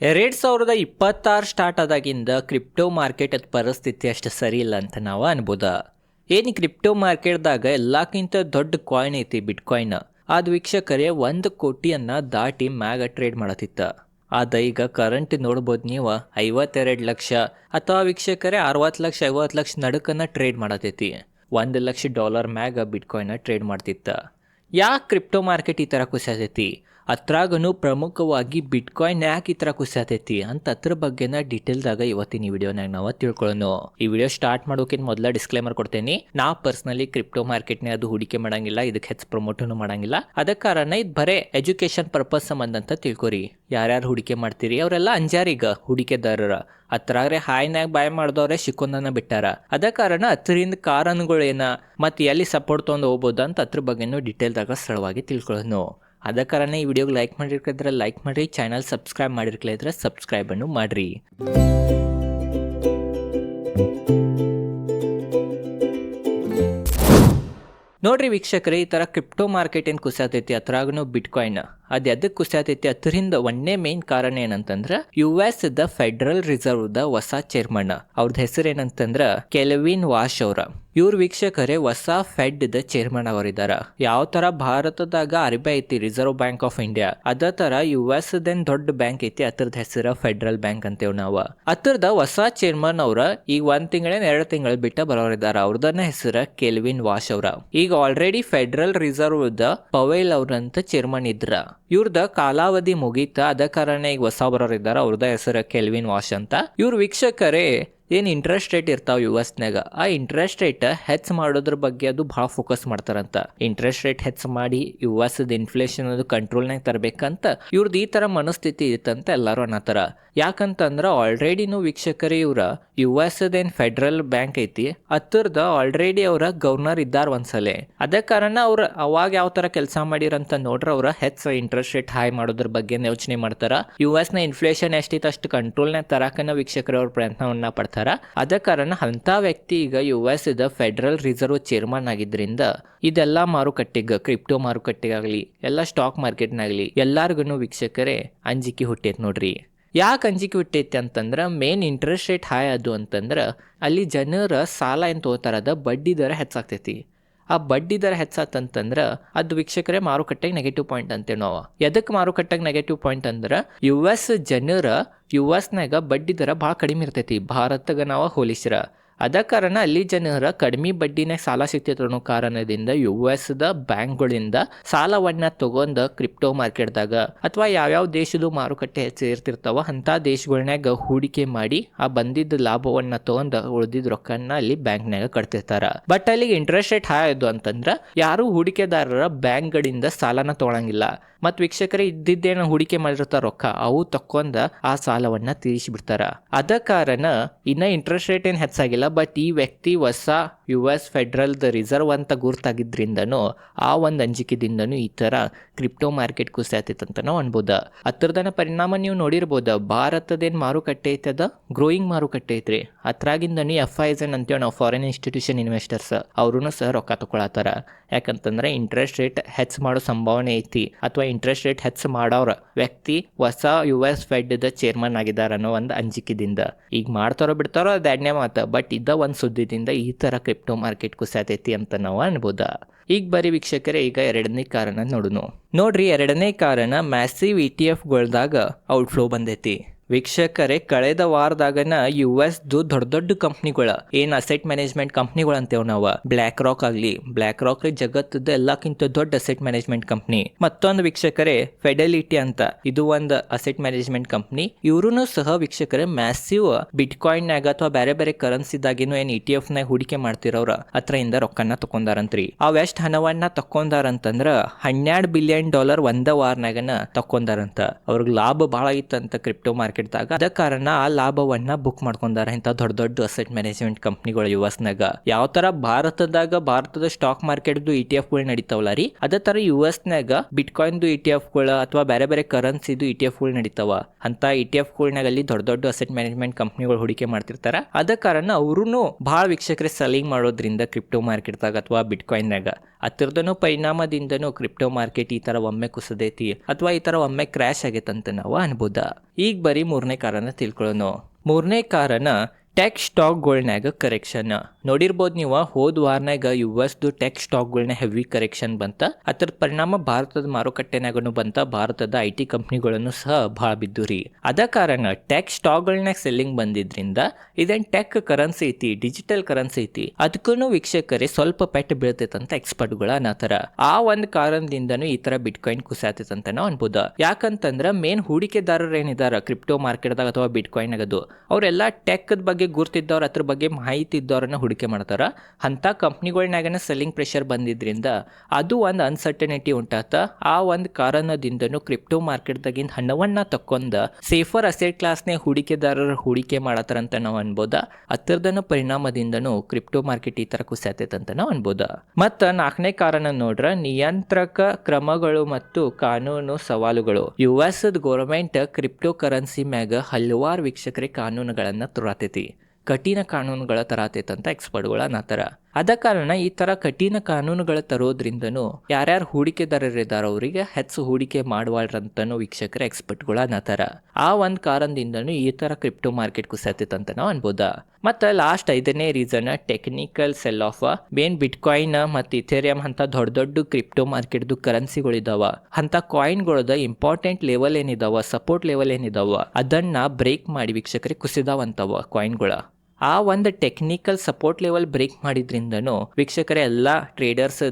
ಎರಡ್ ಸಾವಿರದ ಇಪ್ಪತ್ತಾರು ಸ್ಟಾರ್ಟ್ ಆದಾಗಿಂದ ಕ್ರಿಪ್ಟೋ ಮಾರ್ಕೆಟದ ಪರಿಸ್ಥಿತಿ ಅಷ್ಟು ಸರಿ ಇಲ್ಲ ಅಂತ ನಾವು ಅನ್ಬೋದ. ಏನು ಕ್ರಿಪ್ಟೋ ಮಾರ್ಕೆಟ್ದಾಗ ಎಲ್ಲಕ್ಕಿಂತ ದೊಡ್ಡ ಕಾಯಿನ್ ಐತಿ ಬಿಟ್ ಕಾಯಿನ್ ಅದು ವೀಕ್ಷಕರೇ ಒಂದು ಕೋಟಿಯನ್ನು ದಾಟಿ ಮ್ಯಾಗ ಟ್ರೇಡ್ ಮಾಡತ್ತಿತ್ತ. ಆದ ಈಗ ಕರೆಂಟ್ ನೋಡ್ಬೋದು ನೀವು ಐವತ್ತೆರಡು ಲಕ್ಷ ಅಥವಾ ವೀಕ್ಷಕರೇ ಅರವತ್ತು ಲಕ್ಷ, ಐವತ್ತು ಲಕ್ಷ ನಡುಕನ್ನು ಟ್ರೇಡ್ ಮಾಡತೈತಿ ಒಂದು ಲಕ್ಷ ಡಾಲರ್ ಮ್ಯಾಗ ಬಿಟ್ ಕಾಯಿನ್ ಟ್ರೇಡ್ ಮಾಡ್ತಿತ್ತ. ಯಾಕೆ ಕ್ರಿಪ್ಟೋ ಮಾರ್ಕೆಟ್ ಈ ಥರ ಕುಸಿಯತೈತಿ ಅತ್ರಾಗನು ಪ್ರಮುಖವಾಗಿ ಬಿಟ್ಕಾಯಿನ್ ಯಾಕೆ ಈ ಥರ ಕುಸಿಯತೈತಿ ಅಂತ ಅದ್ರ ಬಗ್ಗೆನ ಡೀಟೇಲ್ದಾಗ ಇವತ್ತಿನ ಈ ವಿಡಿಯೋನಾಗ ನಾವು ತಿಳ್ಕೊಳ್ಳೋಣ ಈ ವಿಡಿಯೋ ಸ್ಟಾರ್ಟ್ ಮಾಡೋಕ್ಕಿಂತ ಮೊದಲ ಡಿಸ್ಕ್ಲೇಮರ್ ಕೊಡ್ತೇನೆ. ನಾ ಪರ್ಸ್ನಲಿ ಕ್ರಿಪ್ಟೋ ಮಾರ್ಕೆಟ್ನೇ ಅದು ಹೂಡಿಕೆ ಮಾಡಂಗಿಲ್ಲ ಇದಕ್ಕೆ ಹೆಚ್ಚು ಪ್ರಮೋಟನು ಮಾಡಂಗಿಲ್ಲ. ಅದ ಕಾರಣ ಇದು ಬರೇ ಎಜುಕೇಶನ್ ಪರ್ಪಸ್ ಸಂಬಂಧ ಅಂತ ತಿಳ್ಕೊರಿ. ಯಾರ್ಯಾರು ಹೂಡಿಕೆ ಮಾಡ್ತೀರಿ ಅವರೆಲ್ಲ ಅಂಜಾರಿಗ ಹೂಡಿಕೆದಾರರ. ಅತ್ರಾಗ್ರೆ ಹಾಯ್ನಾಗ ಬಾಯ್ ಮಾಡಿದವ್ರೆ ಶಿಕೊಂದನ ಬಿಟ್ಟಾರ. ಅದ ಕಾರಣ ಅದರಿಂದ ಕಾರಣಗಳೇನ ಮತ್ತು ಎಲ್ಲಿ ಸಪೋರ್ಟ್ ತೊಗೊಂಡು ಹೋಗ್ಬೋದು ಅಂತ ಅದ್ರ ಬಗ್ಗೆನೂ ಡೀಟೇಲ್ದಾಗ ಸರಳವಾಗಿ ತಿಳ್ಕೊಳ್ಳೋಣ ಅದ ಕಾರಣ ಈ ವಿಡಿಯೋಗೆ ಲೈಕ್ ಮಾಡಿರ್ಕಿದ್ರೆ ಲೈಕ್ ಮಾಡಿರಿ ಚಾನಲ್ ಸಬ್ಸ್ಕ್ರೈಬ್ ಮಾಡಿರ್ಕಿದ್ರೆ ಸಬ್ಸ್ಕ್ರೈಬನ್ನು ಮಾಡಿರಿ. ನೋಡ್ರಿ ವೀಕ್ಷಕರೇ, ಈ ಥರ ಕ್ರಿಪ್ಟೋ ಮಾರ್ಕೆಟ್ ಏನು ಕುಸಿಯತೈತಿ ಅದ್ರಾಗೂ ಬಿಟ್ ಕಾಯಿನ್ ಅದು ಎದಕ್ಕೆ ಕುಸಿಯತೈತಿ ಅದರಿಂದ ಒಂದೇ ಮೇನ್ ಕಾರಣ ಏನಂತಂದ್ರೆ ಯು ಎಸ್ ದ ಫೆಡರಲ್ ರಿಸರ್ವ್ ದ ಹೊಸ ಚೇರ್ಮನ್ ಅವ್ರದ್ದು ಹೆಸರು ಏನಂತಂದ್ರೆ ಕೆಲ್ವಿನ್ ವಾಶ್ ಅವರ. ಇವ್ರ ವೀಕ್ಷಕರೇ, ಹೊಸ ಫೆಡ್ ದ ಚೇರ್ಮನ್ ಅವರಿದ್ದಾರೆ ಯಾವ ತರ ಭಾರತದಾಗ ಆರ್ ಬಿ ಐತಿ? ರಿಸರ್ವ್ ಬ್ಯಾಂಕ್ ಆಫ್ ಇಂಡಿಯಾ ಅದ ತರ ಯು ಎಸ್ ದೇನ್ ದೊಡ್ಡ ಬ್ಯಾಂಕ್ ಐತಿ, ಅದ್ರದ್ ಹೆಸರು ಫೆಡರಲ್ ಬ್ಯಾಂಕ್ ಅಂತೇವ್ ನಾವು. ಅದ್ರದ ಹೊಸ ಚೇರ್ಮನ್ ಅವರ ಈಗ ಒಂದ್ ತಿಂಗಳೇನ್ ಎರಡು ತಿಂಗಳ ಬಿಟ್ಟ ಬರೋರಿದ್ದಾರೆ ಅವ್ರದನ್ನ ಹೆಸರು ಕೆಲ್ವಿನ್ ವಾಶ್ ಅವರ. ಈಗ ಆಲ್ರೆಡಿ ಫೆಡರಲ್ ರಿಸರ್ವ್ ದ ಪವೇಲ್ ಅವ್ರಂತ ಚೇರ್ಮನ್ ಇದ್ರ. ಇವ್ರದ ಕಾಲಾವಧಿ ಮುಗೀತ, ಅದ ಕಾರಣ ಈಗ ಹೊಸ ಇದ್ದಾರೆ ಅವ್ರದ ಹೆಸರು ಕೆಲ್ವಿನ್ ವಾಶ್ ಅಂತ. ಇವ್ರ ವೀಕ್ಷಕರೇ ಏನು ಇಂಟ್ರೆಸ್ಟ್ ರೇಟ್ ಇರ್ತಾವ ಯು ಎಸ್ನಾಗ ಆ ಇಂಟ್ರೆಸ್ಟ್ ರೇಟ್ ಹೆಚ್ಚು ಮಾಡೋದ್ರ ಬಗ್ಗೆ ಅದು ಭಾಳ ಫೋಕಸ್ ಮಾಡ್ತಾರಂತ. ಇಂಟ್ರೆಸ್ಟ್ ರೇಟ್ ಹೆಚ್ಚು ಮಾಡಿ ಯು ಎಸ್ ಇನ್ಫ್ಲೇಷನ್ ಅದು ಕಂಟ್ರೋಲ್ನಾಗ ತರಬೇಕಂತ ಇವ್ರದ್ದು ಈ ಥರ ಮನಸ್ಥಿತಿ ಇತ್ತಂತ ಎಲ್ಲರೂ ಅನ್ನತ್ತಾರ ಯಾಕಂತಂದ್ರೆ ಆಲ್ರೆಡಿನೂ ವೀಕ್ಷಕರ ಇವ್ರ ಯು ಎಸ್ ಫೆಡರಲ್ ಬ್ಯಾಂಕ್ ಐತಿ ಹತ್ತಿರದ ಆಲ್ರೆಡಿ ಅವರ ಗವರ್ನರ್ ಇದ್ದಾರ ಒಂದ್ಸಲೆ. ಅದೇ ಕಾರಣ ಅವ್ರ ಅವಾಗ ಯಾವ ಥರ ಕೆಲಸ ಮಾಡಿರಂತ ನೋಡ್ರ ಅವ್ರ ಹೆಚ್ಚು ಇಂಟ್ರೆಸ್ಟ್ ರೇಟ್ ಹೈ ಮಾಡೋದ್ರ ಬಗ್ಗೆ ಯೋಚನೆ ಮಾಡ್ತಾರ. ಯು ಎಸ್ನ ಇನ್ಫ್ಲೇಷನ್ ಎಷ್ಟಿತ್ತು ಅಷ್ಟು ಕಂಟ್ರೋಲ್ನಾಗ ತರಾಕನ ವೀಕ್ಷಕರು ಅವ್ರ ಪ್ರಯತ್ನವನ್ನ ಪಡ್ತಾರ. ಅದ ಕಾರಣ ಅಂತ ವ್ಯಕ್ತಿ ಈಗ ಯು ಎಸ್ ಇದ ಫೆಡರಲ್ ರಿಸರ್ವ್ ಚೇರ್ಮನ್ ಆಗಿದ್ರಿಂದ ಇದೆಲ್ಲ ಮಾರುಕಟ್ಟೆಗ ಕ್ರಿಪ್ಟೋ ಮಾರುಕಟ್ಟೆಗಾಗಲಿ, ಎಲ್ಲ ಸ್ಟಾಕ್ ಮಾರ್ಕೆಟ್ನಾಗಲಿ ಎಲ್ಲಾರ್ಗು ವೀಕ್ಷಕರೇ ಅಂಜಿಕೆ ಹುಟ್ಟೈತೆ ನೋಡ್ರಿ. ಯಾಕೆ ಅಂಜಿಕೆ ಹುಟ್ಟೈತಿ ಅಂತಂದ್ರೆ ಮೇನ್ ಇಂಟ್ರೆಸ್ಟ್ ರೇಟ್ ಹಾಯ್ ಅದು ಅಂತಂದ್ರೆ ಅಲ್ಲಿ ಜನರ ಸಾಲ ಏನು ತಗೋತಾರದ ಬಡ್ಡಿ ದರ ಹೆಚ್ಚಾಗ್ತೈತಿ. ಆ ಬಡ್ಡಿ ದರ ಹೆಚ್ಚಾತಂತಂದ್ರೆ ಅದು ವೀಕ್ಷಕರೇ ಮಾರುಕಟ್ಟೆಗೆ ನೆಗೆಟಿವ್ ಪಾಯಿಂಟ್ ಅಂತೇಳಿ ನಾವು. ಎದಕ್ಕೆ ಮಾರುಕಟ್ಟೆಗೆ ನೆಗೆಟಿವ್ ಪಾಯಿಂಟ್ ಅಂದ್ರೆ ಯು ಎಸ್ ಜನರ ಯು ಎಸ್ನಾಗ ಬಡ್ಡಿ ದರ ಭಾಳ ಕಡಿಮೆ ಇರ್ತೈತಿ. ಭಾರತಗ ನಾವು ಹೋಲಿಸ್ರ. ಅದ ಕಾರಣ ಅಲ್ಲಿ ಜನರ ಕಡಿಮೆ ಬಡ್ಡಿನ ಸಾಲ ಸಿಗ್ತೈತೆ ಅನ್ನೋ ಕಾರಣದಿಂದ ಯು ಎಸ್ ದ ಬ್ಯಾಂಕ್ಗಳಿಂದ ಸಾಲವನ್ನ ತಗೊಂಡ ಕ್ರಿಪ್ಟೋ ಮಾರ್ಕೆಟ್ದಾಗ ಅಥವಾ ಯಾವ್ಯಾವ ದೇಶದ ಮಾರುಕಟ್ಟೆ ಹೆಚ್ಚಿರ್ತಿರ್ತಾವ ಅಂತ ದೇಶಗಳ್ನಾಗ ಹೂಡಿಕೆ ಮಾಡಿ ಆ ಬಂದಿದ್ದ ಲಾಭವನ್ನ ತಗೊಂಡ ಉಳಿದಿದ್ದ ರೊಕ್ಕನ ಅಲ್ಲಿ ಬ್ಯಾಂಕ್ನಾಗ ಕಟ್ತಿರ್ತಾರ. ಬಟ್ ಅಲ್ಲಿಗೆ ಇಂಟ್ರೆಸ್ಟ್ ರೇಟ್ ಹಾ ಇದ್ದು ಅಂತಂದ್ರ ಯಾರು ಹೂಡಿಕೆದಾರರ ಬ್ಯಾಂಕ್ಗಳಿಂದ ಸಾಲನ ತಗೊಳಂಗಿಲ್ಲ. ಮತ್ತು ವೀಕ್ಷಕರೇ ಇದ್ದಿದ್ದೇನ ಹೂಡಿಕೆ ಮಾಡಿರ್ತಾರ ರೊಕ್ಕ ಅವು ತಕ್ಕೊಂಡ ಆ ಸಾಲವನ್ನ ತೀರಿಸಿಬಿಡ್ತಾರ ಅದ ಕಾರಣ ಇನ್ನ ಇಂಟ್ರೆಸ್ಟ್ ರೇಟ್ ಏನ್ ಹೆಚ್ಚಾಗಿಲ್ಲ ಬಟ್ ಈ ವ್ಯಕ್ತಿ ಹೊಸ ಯು ಎಸ್ ಫೆಡರಲ್ ರಿಸರ್ವ್ ಅಂತ ಗುರ್ತಾಗಿದ್ರಿಂದನೂ, ಆ ಒಂದು ಅಂಜಿಕೆದಿಂದನೂ ಈ ಥರ ಕ್ರಿಪ್ಟೋ ಮಾರ್ಕೆಟ್ ಕುಸಿಯತೈತಂತ ನಾವು ಅನ್ಬೋದು. ಹತ್ರದನ ಪರಿಣಾಮ ನೀವು ನೋಡಿರ್ಬೋದು, ಭಾರತದೇನು ಮಾರುಕಟ್ಟೆ ಐತದ? ಗ್ರೋಯಿಂಗ್ ಮಾರುಕಟ್ಟೆ ಐತ್ರಿ. ಅದ್ರಾಗಿಂದನೂ ಎಫ್ ಐ ಎನ್ ಅಂತೇಳಿ ನಾವು ಫಾರಿನ್ ಇನ್ಸ್ಟಿಟ್ಯೂಷನ್ ಇನ್ವೆಸ್ಟರ್ಸ್ ಅವ್ರೂ ಸಹ ರೊಕ್ಕ ತಗೊಳತ್ತಾರ ಯಾಕಂತಂದ್ರೆ ಇಂಟ್ರೆಸ್ಟ್ ರೇಟ್ ಹೆಚ್ಚು ಮಾಡೋ ಸಂಭಾವನೆ ಐತಿ, ಅಥವಾ ಇಂಟ್ರೆಸ್ಟ್ ರೇಟ್ ಹೆಚ್ಚು ಮಾಡೋರ ವ್ಯಕ್ತಿ ಹೊಸ ಯು ಎಸ್ ಫೆಡ್ ದ ಚೇರ್ಮನ್ ಆಗಿದಾರ ಅನ್ನೋ ಒಂದು ಅಂಜಿಕೆದಿಂದ. ಈಗ ಮಾಡ್ತಾರೋ ಬಿಡ್ತಾರೋ ಅದು ಎರಡನೇ ಮಾತು ಬಟ್ ಇದ್ದ ಒಂದು ಸುದ್ದಿದಿಂದ ಈ ಥರ ಕ್ರಿಪ್ಟೋ ಮಾರ್ಕೆಟ್ ಕುಸಾತೈತಿ ಅಂತ ನಾವು ಅನ್ಬೋದ. ಈಗ ಬರೀ ವೀಕ್ಷಕರೇ, ಈಗ ಎರಡನೇ ಕಾರಣ ನೋಡುನು. ನೋಡ್ರಿ, ಎರಡನೇ ಕಾರಣ ಮ್ಯಾಸಿವ್ ಇ ಟಿ ಎಫ್ಗಳ್ದಾಗ ಔಟ್ಫ್ಲೋ ಬಂದೈತಿ. ವೀಕ್ಷಕರೇ, ಕಳೆದ ವಾರದಾಗನ ಯು ಎಸ್ ದೊಡ್ಡ ದೊಡ್ಡ ಕಂಪ್ನಿಗಳ, ಏನ್ ಅಸೆಟ್ ಮ್ಯಾನೇಜ್ಮೆಂಟ್ ಕಂಪ್ನಿಗಳು ಅಂತೇವ್ ನಾವು? ಬ್ಲಾಕ್ ರಾಕ್ ಆಗ್ಲಿ. ಬ್ಲಾಕ್ ರಾಕ್ ಜಗತ್ತದ ಎಲ್ಲಕ್ಕಿಂತ ದೊಡ್ಡ ಅಸೆಟ್ ಮ್ಯಾನೇಜ್ಮೆಂಟ್ ಕಂಪ್ನಿ. ಮತ್ತೊಂದು ವೀಕ್ಷಕರೇ ಫೆಡಲಿಟಿ ಅಂತ. ಇದು ಒಂದು ಅಸೆಟ್ ಮ್ಯಾನೇಜ್ಮೆಂಟ್ ಕಂಪ್ನಿ. ಇವ್ರು ಸಹ ವೀಕ್ಷಕರೇ ಮ್ಯಾಸಿವ್ ಬಿಟ್ ಕಾಯಿನ್ ನಾಗ ಅಥವಾ ಬೇರೆ ಬೇರೆ ಕರೆನ್ಸಿದಾಗೇನು ಏನ್ ಇ ಟಿ ಎಫ್ ನಾಗ ಹೂಡಿಕೆ ಮಾಡ್ತಿರೋರ ಹತ್ರದಿಂದ ರೊಕ್ಕನ ತಕೊಂಡಾರಂತ್ರಿ ಅವ್ ಎಷ್ಟ್ ಹಣವನ್ನ ತಕೊಂಡಾರಂತಂದ್ರ ಹನ್ನೆರಡು ಬಿಲಿಯನ್ ಡಾಲರ್ ಒಂದ ವಾರನಾಗನ ತಕೊಂಡಾರಂತ ಅವ್ರಿಗೆ ಲಾಭ ಬಹಳ ಇತ್ತಂತ ಕ್ರಿಪ್ಟೋ ಮಾರ್ಕೆಟ್ದಾಗ ಅದ ಕಾರಣ ಆ ಲಾಭವನ್ನ ಬುಕ್ ಮಾಡ್ಕೊಂಡಾರ ಇಂಥ ದೊಡ್ಡ ದೊಡ್ಡ ಅಸೆಟ್ ಮ್ಯಾನೇಜ್ಮೆಂಟ್ ಕಂಪ್ನಿಗಳು ಯು ಎಸ್ ನಾಗ ಯಾವ ತರ ಭಾರತದಾಗ ಭಾರತದ ಸ್ಟಾಕ್ ಮಾರ್ಕೆಟ್ದು ಇ ಟಿ ಎಫ್ಗಳು ನಡೀತಾವಲ್ಲ ರೀ? ಅದೇ ತರ ಯು ಎಸ್ನಾಗ ಬಿಟ್ ಬಿಟ್ಕಾಯಿನ್ದು ಇ ಟಿ ಎಫ್ಗಳು ಅಥವಾ ಬೇರೆ ಬೇರೆ ಕರೆನ್ಸಿದು ಇ ಟಿ ಎಫ್ಗಳು ನಡೀತಾವ. ಅಂತ ಇ ಟಿ ಎಫ್ಗಳ್ನಾಗ ಅಲ್ಲಿ ದೊಡ್ಡ ದೊಡ್ಡ ಅಸೆಟ್ ಮ್ಯಾನೇಜ್ಮೆಂಟ್ ಕಂಪ್ನಿಗಳು ಹೂಡಿಕೆ ಮಾಡ್ತಿರ್ತಾರ. ಅದ ಕಾರಣ ಅವರು ಭಾಳ ವೀಕ್ಷಕರೇ ಸೆಲ್ಲಿಂಗ್ ಮಾಡೋದ್ರಿಂದ ಕ್ರಿಪ್ಟೋ ಮಾರ್ಕೆಟ್ದಾಗ ಅಥವಾ ಬಿಟ್ ಕಾಯಿನ್ಯಾಗ ಹತ್ತಿರದನು ಪರಿಣಾಮದಿಂದನೂ ಕ್ರಿಪ್ಟೋ ಮಾರ್ಕೆಟ್ ಈ ತರ ಒಮ್ಮೆ ಕುಸದೈತಿ ಅಥವಾ ಈ ತರ ಒಮ್ಮೆ ಕ್ರ್ಯಾಶ್ ಆಗೈತಂತ ನಾವು ಅನ್ಬೋದ. ಈಗ ಬರೀ ಮೂರನೇ ಕಾರಣ ತಿಳ್ಕೊಳ್ಳೋಣ. ಮೂರನೇ ಕಾರಣ ಟೆಕ್ ಸ್ಟಾಕ್ಗಳ್ನಾಗ ಕರೆಕ್ಷನ್. ನೋಡಿರ್ಬೋದು ನೀವು, ಹೋದ ವಾರನಾಗ ಯು ಎಸ್ದು ಟೆಕ್ ಸ್ಟಾಕ್ಗಳ್ನ ಹೆವಿ ಕರೆಕ್ಷನ್ ಬಂತ. ಅದರ ಪರಿಣಾಮ ಭಾರತದ ಮಾರುಕಟ್ಟೆನಾಗನು ಬಂತ. ಭಾರತದ ಐ ಟಿ ಕಂಪ್ನಿಗಳನ್ನು ಸಹ ಭಾಳ ಬಿದ್ದು ರೀ ಅದ ಕಾರಣ ಟೆಕ್ ಸ್ಟಾಕ್ಗಳ್ನಾಗ ಸೆಲ್ಲಿಂಗ್ ಬಂದಿದ್ರಿಂದ ಇದೇನು ಟೆಕ್ ಕರೆನ್ಸಿ ಐತಿ, ಡಿಜಿಟಲ್ ಕರೆನ್ಸಿ ಐತಿ ಅದಕ್ಕೂ ವೀಕ್ಷಕರೇ ಸ್ವಲ್ಪ ಪೆಟ್ಟು ಬೀಳ್ತೈತಂತ ಎಕ್ಸ್ಪರ್ಟ್ಗಳ ಅನ್ನತಾರ. ಆ ಒಂದು ಕಾರಣದಿಂದನು ಈ ತರ ಬಿಟ್ಕಾಯಿನ್ ಕುಸಾತೈತಂತ ನಾವು ಅನ್ಬೋದ. ಯಾಕಂತಂದ್ರ ಮೇನ್ ಹೂಡಿಕೆದಾರರು ಏನಿದಾರ ಕ್ರಿಪ್ಟೋ ಮಾರ್ಕೆಟ್ದಾಗ ಅಥವಾ ಬಿಟ್ಕಾಯಿನ್ ಆಗದು ಅವರೆಲ್ಲ ಟೆಕ್ ಬಗ್ಗೆ ಗುರ್ತಿದ್ದವ್ರು ಅದ್ರ ಬಗ್ಗೆ ಮಾಹಿತಿ ಇದ್ದವ್ರನ್ನ ಹೂಡಿಕೆ ಮಾಡ್ತಾರ. ಅಂತ ಕಂಪ್ನಿಗಳ್ನಾಗನ ಸೆಲ್ಲಿಂಗ್ ಪ್ರೆಷರ್ ಬಂದಿದ್ರಿಂದ ಅದು ಒಂದು ಅನ್ಸರ್ಟನಿಟಿ ಉಂಟಾತ, ಆ ಒಂದು ಕಾರಣದಿಂದನೂ ಕ್ರಿಪ್ಟೋ ಮಾರ್ಕೆಟ್ದಾಗಿಂದ ಹಣವನ್ನ ತಕ್ಕೊಂಡ ಸೇಫರ್ ಅಸೆಟ್ ಕ್ಲಾಸ್ನೇ ಹೂಡಿಕೆದಾರರು ಹೂಡಿಕೆ ಮಾಡತ್ತಾರಂತ ನಾವು ಅನ್ಬೋದ. ಹತ್ತಿರದನ ಪರಿಣಾಮದಿಂದನೂ ಕ್ರಿಪ್ಟೋ ಮಾರ್ಕೆಟ್ ಈ ಕುಸಿತೈತೆ ಅಂತ ನಾವು ಅನ್ಬೋದ. ಮತ್ತ ನಾಲ್ಕನೇ ಕಾರಣ ನೋಡ್ರ, ನಿಯಂತ್ರಕ ಕ್ರಮಗಳು ಮತ್ತು ಕಾನೂನು ಸವಾಲುಗಳು. U S government crypto currency ಮ್ಯಾಗ ಹಲವಾರು ವೀಕ್ಷಕರಿಗೆ ಕಾನೂನುಗಳನ್ನ ತುರಾತೈತಿ. ಕಠಿಣ ಕಾನೂನುಗಳ ತರಾತೈತೆ ಅಂತ ಎಕ್ಸ್ಪರ್ಟ್ಗಳ ಅನ್ನತ್ತಾರ ಅದ ಕಾರಣ ಈ ತರ ಕಠಿಣ ಕಾನೂನುಗಳ ತರೋದ್ರಿಂದನೂ ಯಾರ್ಯಾರು ಹೂಡಿಕೆದಾರರಿದ್ದಾರೋ ಅವರಿಗೆ ಹೆಚ್ಚು ಹೂಡಿಕೆ ಮಾಡುವಳ್ರಂತನೂ ವೀಕ್ಷಕರ ಎಕ್ಸ್ಪರ್ಟ್ಗಳ ಅನ್ನತ್ತಾರ ಆ ಒಂದು ಕಾರಣದಿಂದನು ಈ ತರ ಕ್ರಿಪ್ಟೋ ಮಾರ್ಕೆಟ್ ಕುಸತೈತೆ ಅಂತ ನಾವು ಅನ್ಬೋದ. ಮತ್ತು ಲಾಸ್ಟ್ ಐದನೇ reason technical sell off main bitcoin ಮತ್ತು ಇಥೇರಿಯಂ ಅಂತ ದೊಡ್ಡ ದೊಡ್ಡ ಕ್ರಿಪ್ಟೋ ಮಾರ್ಕೆಟ್ದು ಕರೆನ್ಸಿಗಳಿದಾವ. ಅಂತ ಕಾಯಿನ್ಗಳದ ಇಂಪಾರ್ಟೆಂಟ್ ಲೆವೆಲ್ ಏನಿದಾವ, ಸಪೋರ್ಟ್ ಲೆವೆಲ್ ಏನಿದಾವ, ಅದನ್ನ ಬ್ರೇಕ್ ಮಾಡಿ ವೀಕ್ಷಕರಿಗೆ ಕುಸಿದಾವಂತವ ಕಾಯಿನ್ಗಳ. ಆ ಒಂದು ಟೆಕ್ನಿಕಲ್ ಸಪೋರ್ಟ್ ಲೆವೆಲ್ ಬ್ರೇಕ್ ಮಾಡಿದ್ರಿಂದನು ವೀಕ್ಷಕರ ಎಲ್ಲ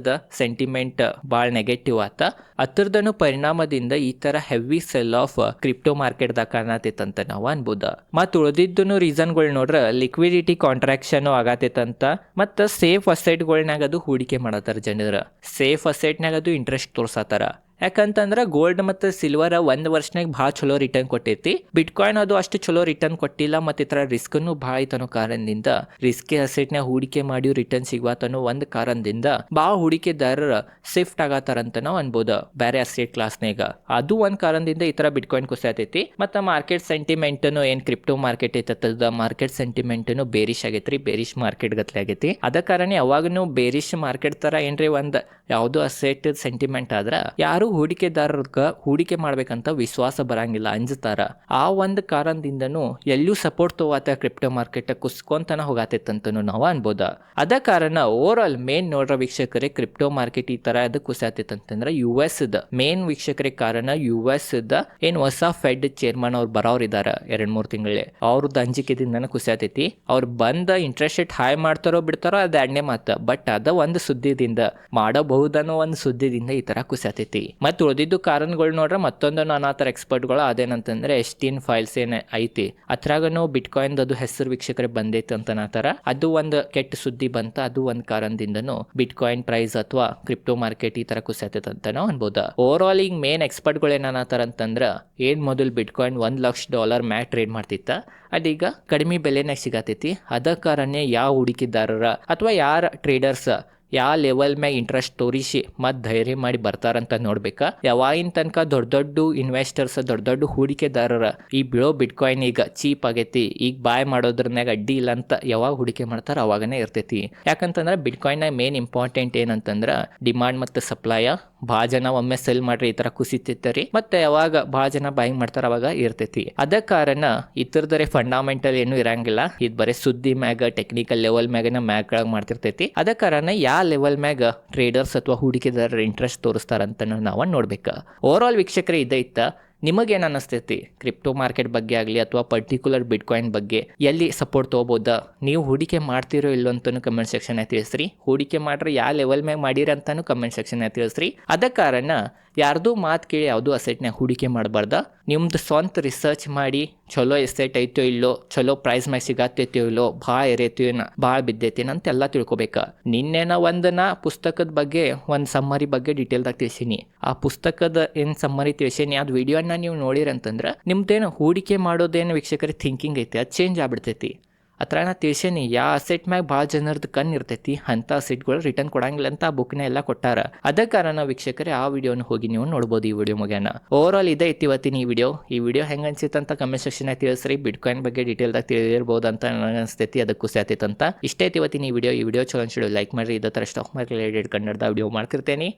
ದ ಸೆಂಟಿಮೆಂಟ್ ಭಾಳ ನೆಗೆಟಿವ್ ಆತ. ಅದ್ರದನು ಪರಿಣಾಮದಿಂದ ಈ ತರ heavy sell off crypto market ಮಾರ್ಕೆಟ್ದಾಗ ಕಾಣತೈತಂತ ನಾವು ಅನ್ಬೋದ. ಮತ್ತು ಉಳಿದಿದ್ದನು ರೀಸನ್ಗಳು ನೋಡ್ರ ಲಿಕ್ವಿಡಿಟಿ ಕಾಂಟ್ರಾಕ್ಷನ್ ಆಗತೈತಂತ, ಮತ್ತ ಸೇಫ್ ಅಸೆಟ್ಗಳ್ನಾಗ ಅದು ಹೂಡಿಕೆ ಮಾಡತ್ತಾರ ಜನರ ಸೇಫ್ ಅಸೆಟ್ನಾಗ ಅದು ಇಂಟ್ರೆಸ್ಟ್ ತೋರ್ಸತ್ತಾರ ಯಾಕಂತಂದ್ರೆ ಗೋಲ್ಡ್ ಮತ್ತು ಸಿಲ್ವರ್ ಒಂದು ವರ್ಷನಾಗ ಭಾಳ ಚಲೋ ರಿಟರ್ನ್ ಕೊಟ್ಟೈತಿ ಬಿಟ್ಕಾಯಿನ್ ಅದು ಅಷ್ಟು ಚಲೋ ರಿಟರ್ನ್ ಕೊಟ್ಟಿಲ್ಲ ಮತ್ತು ಈ ಥರ ರಿಸ್ಕನ್ನು ಭಾಳ ಐತನೋ ಕಾರಣದಿಂದ ರಿಸ್ಕಿ ಅಸೆಟ್ನ ಹೂಡಿಕೆ ಮಾಡಿ ರಿಟರ್ನ್ ಸಿಗ್ವಾತನೋ ಒಂದು ಕಾರಣದಿಂದ ಭಾಳ ಹೂಡಿಕೆದಾರರ ಶಿಫ್ಟ್ ಆಗತ್ತಾರಂತ ನಾವು ಅನ್ಬೋದು ಬೇರೆ ಅಸೆಟ್ ಕ್ಲಾಸ್ನಾಗ ಅದು ಒಂದು ಕಾರಣದಿಂದ ಈ ಥರ ಬಿಟ್ಕಾಯಿನ್ ಕುಸಿಯತೈತಿ ಮತ್ತು ಮಾರ್ಕೆಟ್ ಸೆಂಟಿಮೆಂಟನು ಏನು ಕ್ರಿಪ್ಟೋ ಮಾರ್ಕೆಟ್ ಐತದ ಮಾರ್ಕೆಟ್ ಸೆಂಟಿಮೆಂಟನು ಬೇರಿಶ್ ಆಗೈತ್ರಿ ಬೇರಿಶ್ ಮಾರ್ಕೆಟ್ ಗತ್ಲೆ ಆಗೈತಿ. ಅದ ಕಾರಣ ಯಾವಾಗನು ಬೇರಿಶ್ ಮಾರ್ಕೆಟ್ ಥರ ಏನ್ರಿ ಒಂದು ಯಾವುದೋ ಅಸೆಟ್ ಸೆಂಟಿಮೆಂಟ್ ಆದ್ರೆ ಯಾರು ಹೂಡಿಕೆದಾರರ್ಗ ಹೂಡಿಕೆ ಮಾಡ್ಬೇಕಂತ ವಿಶ್ವಾಸ ಬರಂಗಿಲ್ಲ ಅಂಜತಾರ ಆ ಒಂದು ಕಾರಣದಿಂದನು ಎಲ್ಲೂ ಸಪೋರ್ಟ್ ತಗೋತ ಕ್ರಿಪ್ಟೋ ಮಾರ್ಕೆಟ್ ಕುಸ್ಕೊಂತನ ಹೋಗಾತೈತಂತನೂ ನಾವು ಅನ್ಬೋದ. ಅದ ಕಾರಣ ಓವರ್ ಆಲ್ ಮೇನ್ ನೋಡ್ರ ವೀಕ್ಷಕರೇ ಕ್ರಿಪ್ಟೋ ಮಾರ್ಕೆಟ್ ಈ ತರ ಅದು ಕುಸಾತೈತಂತಂದ್ರ ಯು ಎಸ್ ದ. ಮೇನ್ ವೀಕ್ಷಕರೇ ಕಾರಣ ಯು ಎಸ್ ದ ಏನ್ ಹೊಸ ಫೆಡ್ ಚೇರ್ಮನ್ ಅವ್ರು ಬರೋರ್ ಇದಾರ ಎರಡ್ ಮೂರ್ ತಿಂಗಳೇ. ಅವ್ರದ್ದು ಅಂಜಿಕೆದಿಂದನ ಕುಸಿತೈತಿ. ಅವ್ರು ಬಂದ ಇಂಟ್ರೆಸ್ಟ್ ರೇಟ್ ಹೈ ಮಾಡ್ತಾರೋ ಬಿಡ್ತಾರೋ ಅದ ಎಣ್ಣೆ ಮಾತು. ಬಟ್ ಅದ ಒಂದು ಸುದ್ದಿದಿಂದ ಮಾಡಬಹುದನ್ನೋ ಒಂದು ಸುದ್ದಿದಿಂದ ಈ ತರ ಕುಸಿತೈತಿ. ಮತ್ತು ಉಳಿದಿದ್ದು ಕಾರಣಗಳು ನೋಡ್ರೆ ಮತ್ತೊಂದು ನಾನಾ ಥರ ಎಕ್ಸ್ಪರ್ಟ್ಗಳು ಅದೇನಂತಂದ್ರೆ ಎಸ್ಟಿನ್ ಫೈಲ್ಸ್ ಏನ್ ಐತಿ ಅದ್ರಾಗನು ಬಿಟ್ಕಾಯಿನ್ ಅದು ಹೆಸರು ವೀಕ್ಷಕರೇ ಬಂದೈತೆ ಅಂತ ಅನ್ನತಾರ ಅದು ಒಂದು ಕೆಟ್ಟ ಸುದ್ದಿ ಬಂತ, ಅದು ಒಂದು ಕಾರಣದಿಂದನು ಬಿಟ್ಕಾಯಿನ್ ಪ್ರೈಸ್ ಅಥವಾ ಕ್ರಿಪ್ಟೋ ಮಾರ್ಕೆಟ್ ಈ ತರ ಕುಸಿತೈತೆ ಅಂತ ನಾವು ಅನ್ಬೋದ. ಓವರ್ ಆಲ್ ಈಗ ಮೇನ್ ಎಕ್ಸ್ಪರ್ಟ್ಗಳು ಏನಾರ ಅಂತಂದ್ರೆ, ಏನ್ ಮೊದಲು ಬಿಟ್ಕಾಯಿನ್ ಒಂದ್ ಲಕ್ಷ ಡಾಲರ್ ಮ್ಯಾಕ್ ಟ್ರೇಡ್ ಮಾಡ್ತಿತ್ತ, ಅದೀಗ ಕಡಿಮೆ ಬೆಲೆನಾಗ ಸಿಗತೈತಿ, ಅದ ಕಾರಣ ಯಾವ ಹೂಡಿಕೆದಾರರ ಅಥವಾ ಯಾರ ಟ್ರೇಡರ್ಸ್ ಯಾವ ಲೆವೆಲ್ ಮ್ಯಾಗ ಇಂಟ್ರೆಸ್ಟ್ ತೋರಿಸಿ ಮತ್ತು ಧೈರ್ಯ ಮಾಡಿ ಬರ್ತಾರಂತ ನೋಡ್ಬೇಕಾ. ಯಾವಾಗಿನ ತನಕ ದೊಡ್ಡ ದೊಡ್ಡ ಇನ್ವೆಸ್ಟರ್ಸ್ ದೊಡ್ಡ ದೊಡ್ಡ ಹೂಡಿಕೆದಾರರ ಈ ಬಿಳೋ ಬಿಟ್ಕಾಯಿನ್ ಈಗ ಚೀಪ್ ಆಗೈತಿ, ಈಗ ಬಾಯ್ ಮಾಡೋದ್ರನ್ಯಾಗ ಅಡ್ಡಿ ಇಲ್ಲ ಅಂತ ಯಾವಾಗ ಹೂಡಿಕೆ ಮಾಡ್ತಾರ ಅವಾಗನೇ ಇರ್ತೈತಿ. ಯಾಕಂತಂದ್ರೆ ಬಿಟ್ಕಾಯಿನ್ ಮೇನ್ ಇಂಪಾರ್ಟೆಂಟ್ ಏನಂತಂದ್ರ ಡಿಮಾಂಡ್ ಮತ್ತು ಸಪ್ಲೈ ಭಾಳ ಜನ ಒಮ್ಮೆ ಸೆಲ್ ಮಾಡ್ರಿ ಈ ತರ ಕುಸಿತೈತರಿ ಮತ್ತೆ ಯಾವಾಗ ಭಾಳ ಜನ ಬಾಯಿಂಗ್ ಮಾಡ್ತಾರ ಅವಾಗ ಇರ್ತೈತಿ. ಅದ ಕಾರಣ ಇತರದರೆ ಫಂಡಮೆಂಟಲ್ ಏನು ಇರಂಗಿಲ್ಲ. ಇದು ಬರೀ ಸುದ್ದಿ ಮ್ಯಾಗ ಟೆಕ್ನಿಕಲ್ ಲೆವೆಲ್ ಮ್ಯಾಗನ ಮ್ಯಾಗ್ ಕೆಳಗೆ ಮಾಡ್ತಿರ್ತೈತಿ. ಅದ ಕಾರಣ ಯಾವ ಲೆವೆಲ್ ಮ್ಯಾಗ ಟ್ರೇಡರ್ಸ್ ಅಥವಾ ಹೂಡಿಕೆದಾರರ ಇಂಟ್ರೆಸ್ಟ್ ತೋರಿಸ್ತಾರಂತ ನಾವು ನೋಡ್ಬೇಕು. ಓವರ್ ಆಲ್ ವೀಕ್ಷಕರೇ ಇದೈತ ನಿಮಗೇನು ಅನ್ನಿಸ್ತೈತಿ ಕ್ರಿಪ್ಟೋ ಮಾರ್ಕೆಟ್ ಬಗ್ಗೆ ಆಗಲಿ ಅಥವಾ ಪರ್ಟಿಕ್ಯುಲರ್ ಬಿಟ್ಕಾಯಿನ್ ಬಗ್ಗೆ ಎಲ್ಲಿ ಸಪೋರ್ಟ್ ತೊಗೋಬೋದಾ? ನೀವು ಹೂಡಿಕೆ ಮಾಡ್ತಿರೋ ಇಲ್ಲೋ ಅಂತಲೂ ಕಮೆಂಟ್ ಸೆಕ್ಷನ್ ತಿಳಿಸ್ರಿ. ಹೂಡಿಕೆ ಮಾಡ್ರೆ ಯಾವ ಲೆವೆಲ್ ಮ್ಯಾಗ ಮಾಡಿರಿ ಅಂತಾನು ಕಮೆಂಟ್ ಸೆಕ್ಷನ್ ತಿಳಿಸ್ರಿ. ಅದ ಕಾರಣ ಯಾರ್ದು ಮಾತು ಕೇಳಿ ಯಾವುದೂ ಅಸೆಟ್ನಾಗ ಹೂಡಿಕೆ ಮಾಡಬಾರ್ದ. ನಿಮ್ದು ಸ್ವಂತ ರಿಸರ್ಚ್ ಮಾಡಿ ಚಲೋ ಎಸೆಟ್ ಐತೋ ಇಲ್ಲೋ ಚಲೋ ಪ್ರೈಸ್ ಮ್ಯಾಗ ಸಿಗತ್ತೈತೋ ಇಲ್ಲೋ, ಭಾಳ ಏರೈತೇನ ಭಾಳ ಬಿದ್ದೈತೇನ ಅಂತೆಲ್ಲ ತಿಳ್ಕೊಬೇಕ. ನಿನ್ನೆನ ಒಂದನ ಪುಸ್ತಕದ ಬಗ್ಗೆ, ಒಂದು ಸಮ್ಮರಿ ಬಗ್ಗೆ ಡೀಟೇಲ್ದಾಗ ತಿಳಿಸೀನಿ. ಆ ಪುಸ್ತಕದ ಏನು ಸಮ್ಮರಿ ತಿಳಿಸೀನಿ, ಅದು ವಿಡಿಯೋನ ನೀವು ನೋಡಿರಂತಂದ್ರೆ, ನಿಮ್ದೇನು ಹೂಡಿಕೆ ಮಾಡೋದೇನು ವೀಕ್ಷಕರ ಥಿಂಕಿಂಗ್ ಐತೆ, ಅದು ಚೇಂಜ್ ಆಗ್ಬಿಡ್ತೈತಿ. ಅತ್ರ ನಾ ತಿಳಿಸೇನಿ ಯಾವ ಅಸೆಟ್ ಮ್ಯಾಗ ಭಾಳ ಜನರದ್ದು ಕಣ್ಣು ಇರ್ತೈತಿ, ಅಂಥ ಅಸೆಟ್ಗಳು ರಿಟರ್ನ್ ಕೊಡಂಗಿಲ್ಲ ಅಂತ ಬುಕ್ನ ಎಲ್ಲ ಕೊಟ್ಟಾರ. ಅದ ಕಾರಣ ವೀಕ್ಷಕರೇ, ಆ ವಿಡಿಯೋನ ಹೋಗಿ ನೀವು ನೋಡ್ಬೋದು ಈ ವಿಡಿಯೋ ಮುಗ್ಯಾನ. ಓವರ್ ಆಲ್ ಇದೇ ಐತಿ ಇವತ್ತಿನ ಈ ವಿಡಿಯೋ. ಈ ವಿಡಿಯೋ ಹೆಂಗೆ ಅನ್ಸಿತ್ತು ಅಂತ ಕಮೆಂಟ್ ಸೆಕ್ಷನ್ ತಿಳಿಸ್ರಿ. ಬಿಟ್ಕಾಯಿನ್ ಬಗ್ಗೆ ಡೀಟೇಲ್ದಾಗ ತಿಳಿದಿರ್ಬೋದು ಅಂತ ನನಗೆ ಅನಿಸ್ತೈತಿ ಅದಕ್ಕೂ ಆತೈತೆ ಅಂತ. ಇಷ್ಟೇ ಇವತ್ತಿನ ಈ ವಿಡಿಯೋ. ಈ ವಿಡಿಯೋ ಚಲೋ ಅನ್ಸಿಡು ಲೈಕ್ ಮಾಡಿರಿ. ಇದೇ ಥರ ಸ್ಟಾಕ್ ಮಾರ್ಕೆಟ್ ರಿಲೇಟೆಡ್ ಕನ್ನಡದ ವಿಡಿಯೋ ಮಾಡ್ತಿರ್ತೇನೆ.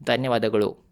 ಧನ್ಯವಾದಗಳು.